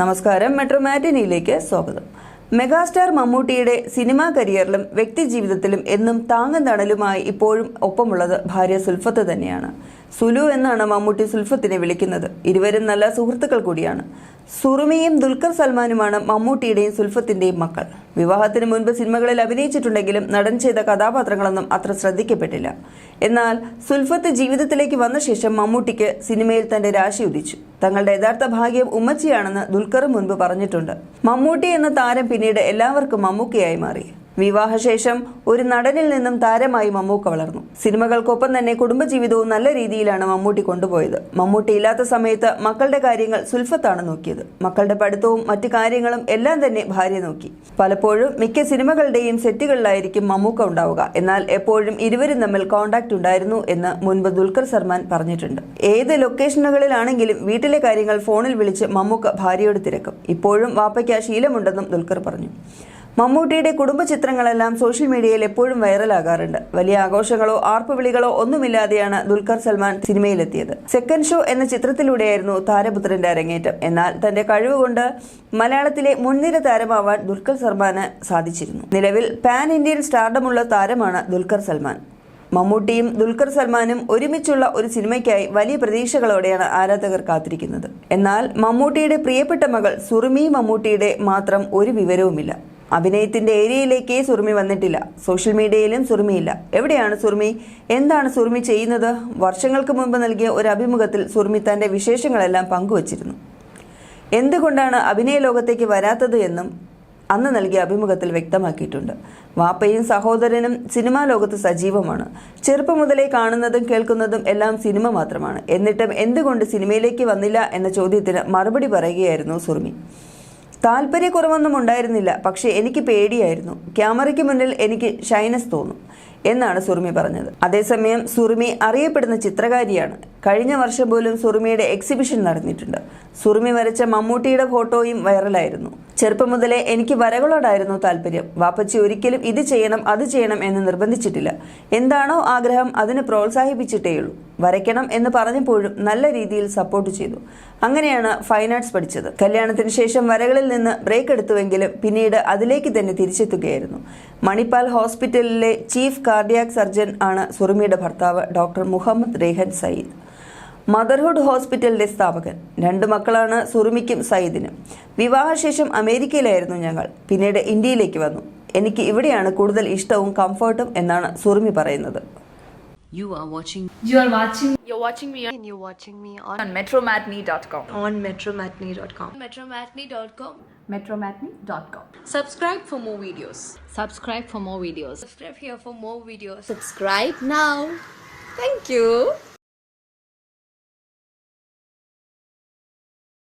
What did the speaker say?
നമസ്കാരം. മെട്രോ മാറ്റിനിയിലേക്ക് സ്വാഗതം. മെഗാസ്റ്റാർ മമ്മൂട്ടിയുടെ സിനിമാ കരിയറിലും വ്യക്തി ജീവിതത്തിലും എന്നും താങ്ങും തണലുമായി ഇപ്പോഴും ഒപ്പമുള്ളത് ഭാര്യ സുൽഫത്ത് തന്നെയാണ്. സുലു എന്നാണ് മമ്മൂട്ടി സുൽഫത്തിനെ വിളിക്കുന്നത്. ഇരുവരും നല്ല സുഹൃത്തുക്കൾ കൂടിയാണ്. സുറുമിയും ദുൽഖർ സൽമാനുമാണ് മമ്മൂട്ടിയുടെയും സുൽഫത്തിന്റെയും മക്കൾ. വിവാഹത്തിന് മുൻപ് സിനിമകളിൽ അഭിനയിച്ചിട്ടുണ്ടെങ്കിലും നടൻ ചെയ്ത കഥാപാത്രങ്ങളൊന്നും അത്ര ശ്രദ്ധിക്കപ്പെട്ടില്ല. എന്നാൽ സുൽഫത്ത് ജീവിതത്തിലേക്ക് വന്ന ശേഷം മമ്മൂട്ടിക്ക് സിനിമയിൽ തന്റെ രാശി ഉദിച്ചു. തങ്ങളുടെ യഥാർത്ഥ ഭാഗ്യം ഉമ്മച്ചിയാണെന്ന് ദുൽഖർ മുൻപ് പറഞ്ഞിട്ടുണ്ട്. മമ്മൂട്ടി എന്ന താരം പിന്നീട് എല്ലാവർക്കും മമ്മൂക്കയായി മാറി. വിവാഹശേഷം ഒരു നടനിൽ നിന്നും താരമായി മമ്മൂക്ക വളർന്നു. സിനിമകൾക്കൊപ്പം തന്നെ കുടുംബജീവിതവും നല്ല രീതിയിലാണ് മമ്മൂട്ടി കൊണ്ടുപോയത്. മമ്മൂട്ടി ഇല്ലാത്ത സമയത്ത് മക്കളുടെ കാര്യങ്ങൾ സുൽഫത്താണ് നോക്കിയത്. മക്കളുടെ പഠിത്തവും മറ്റു കാര്യങ്ങളും എല്ലാം തന്നെ ഭാര്യ നോക്കി. പലപ്പോഴും മിക്ക സിനിമകളുടെയും സെറ്റുകളിലായിരിക്കും മമ്മൂക്ക ഉണ്ടാവുക. എന്നാൽ എപ്പോഴും ഇരുവരും തമ്മിൽ കോണ്ടാക്ട് ഉണ്ടായിരുന്നു എന്ന് മുൻപ് ദുൽഖർ സൽമാൻ പറഞ്ഞിട്ടുണ്ട്. ഏത് ലൊക്കേഷനുകളിലാണെങ്കിലും വീട്ടിലെ കാര്യങ്ങൾ ഫോണിൽ വിളിച്ച് മമ്മൂക്ക ഭാര്യയോട് തിരക്കും. ഇപ്പോഴും വാപ്പയ്ക്ക് ശീലമുണ്ടെന്നും ദുൽഖർ പറഞ്ഞു. മമ്മൂട്ടിയുടെ കുടുംബ ചിത്രങ്ങളെല്ലാം സോഷ്യൽ മീഡിയയിൽ എപ്പോഴും വൈറലാകാറുണ്ട്. വലിയ ആഘോഷങ്ങളോ ആർപ്പുവിളികളോ ഒന്നുമില്ലാതെയാണ് ദുൽഖർ സൽമാൻ സിനിമയിലെത്തിയത്. സെക്കൻഡ് ഷോ എന്ന ചിത്രത്തിലൂടെയായിരുന്നു താരപുത്രന്റെ അരങ്ങേറ്റം. എന്നാൽ തന്റെ കഴിവുകൊണ്ട് മലയാളത്തിലെ മുൻനിര താരമാവാൻ ദുൽഖർ സൽമാന് സാധിച്ചിരുന്നു. നിലവിൽ പാൻ ഇന്ത്യൻ സ്റ്റാർഡമുള്ള താരമാണ് ദുൽഖർ സൽമാൻ. മമ്മൂട്ടിയും ദുൽഖർ സൽമാനും ഒരുമിച്ചുള്ള ഒരു സിനിമയ്ക്കായി വലിയ പ്രതീക്ഷകളോടെയാണ് ആരാധകർ കാത്തിരിക്കുന്നത്. എന്നാൽ മമ്മൂട്ടിയുടെ പ്രിയപ്പെട്ട മകൾ സുറുമി മമ്മൂട്ടിയുടെ മാത്രം ഒരു വിവരവുമില്ല. അഭിനയത്തിന്റെ ഏരിയയിലേക്കേ സുറുമി വന്നിട്ടില്ല. സോഷ്യൽ മീഡിയയിലും സുറുമിയില്ല. എവിടെയാണ് സുറുമി? എന്താണ് സുറുമി ചെയ്യുന്നത്? വർഷങ്ങൾക്ക് മുൻപ് നൽകിയ ഒരു അഭിമുഖത്തിൽ സുറുമി തന്റെ വിശേഷങ്ങളെല്ലാം പങ്കുവച്ചിരുന്നു. എന്തുകൊണ്ടാണ് അഭിനയ ലോകത്തേക്ക് വരാത്തത് എന്നും അന്ന് നൽകിയ അഭിമുഖത്തിൽ വ്യക്തമാക്കിയിട്ടുണ്ട്. വാപ്പയും സഹോദരനും സിനിമാ ലോകത്ത് സജീവമാണ്. ചെറുപ്പം മുതലേ കാണുന്നതും കേൾക്കുന്നതും എല്ലാം സിനിമ മാത്രമാണ്. എന്നിട്ടും എന്തുകൊണ്ട് സിനിമയിലേക്ക് വന്നില്ല എന്ന ചോദ്യത്തിന് മറുപടി പറയുകയായിരുന്നു സുറുമി. താല്പര്യക്കുറവൊന്നും ഉണ്ടായിരുന്നില്ല. പക്ഷേ എനിക്ക് പേടിയായിരുന്നു. ക്യാമറയ്ക്ക് മുന്നിൽ എനിക്ക് ഷൈനസ് തോന്നും എന്നാണ് സുറുമി പറഞ്ഞത്. അതേസമയം സുറുമി അറിയപ്പെടുന്ന ചിത്രകാരിയാണ്. കഴിഞ്ഞ വർഷം പോലും സുറുമിയുടെ എക്സിബിഷൻ നടന്നിട്ടുണ്ട്. സുറുമി വരച്ച മമ്മൂട്ടിയുടെ ഫോട്ടോയും വൈറലായിരുന്നു ചെറുപ്പം മുതലേ എനിക്ക് വരകളോടായിരുന്നു താല്പര്യം. വാപ്പച്ചി ഒരിക്കലും ഇത് ചെയ്യണം അത് ചെയ്യണം എന്ന് നിർബന്ധിച്ചിട്ടില്ല. എന്താണോ ആഗ്രഹം അതിന് പ്രോത്സാഹിപ്പിച്ചിട്ടേയുള്ളൂ. വരയ്ക്കണം എന്ന് പറഞ്ഞപ്പോഴും നല്ല രീതിയിൽ സപ്പോർട്ട് ചെയ്തു. അങ്ങനെയാണ് ഫൈൻ ആർട്സ് പഠിച്ചത്. കല്യാണത്തിന് ശേഷം വരകളിൽ നിന്ന് ബ്രേക്ക് എടുത്തുവെങ്കിലും പിന്നീട് അതിലേക്ക് തന്നെ തിരിച്ചെത്തുകയായിരുന്നു. മണിപ്പാൽ ഹോസ്പിറ്റലിലെ ചീഫ് കാർഡിയാക് സർജൻ ആണ് സുറുമിയുടെ ഭർത്താവ് ഡോക്ടർ മുഹമ്മദ് റേഹൻ സയ്യിദ്. മദർഹുഡ് ഹോസ്പിറ്റലിന്റെ സ്ഥാപകൻ രണ്ട് മക്കളാണ് സുറുമിക്കും സയ്യിദിനും വിവാഹശേഷം അമേരിക്കയിലായിരുന്നു ഞങ്ങൾ പിന്നീട് ഇന്ത്യയിലേക്ക് വന്നു എനിക്ക് ഇവിടെയാണ് കൂടുതൽ ഇഷ്ടവും കംഫർട്ടും എന്നാണ് സുറുമി പറയുന്നത് You are watching You are watching You're watching me and you're watching me on, on metromatney.com. on metromatney.com. metromatney.com. Metromatney.com. Subscribe for more videos. subscribe for more videos. Subscribe here for more videos. Subscribe now. Thank you.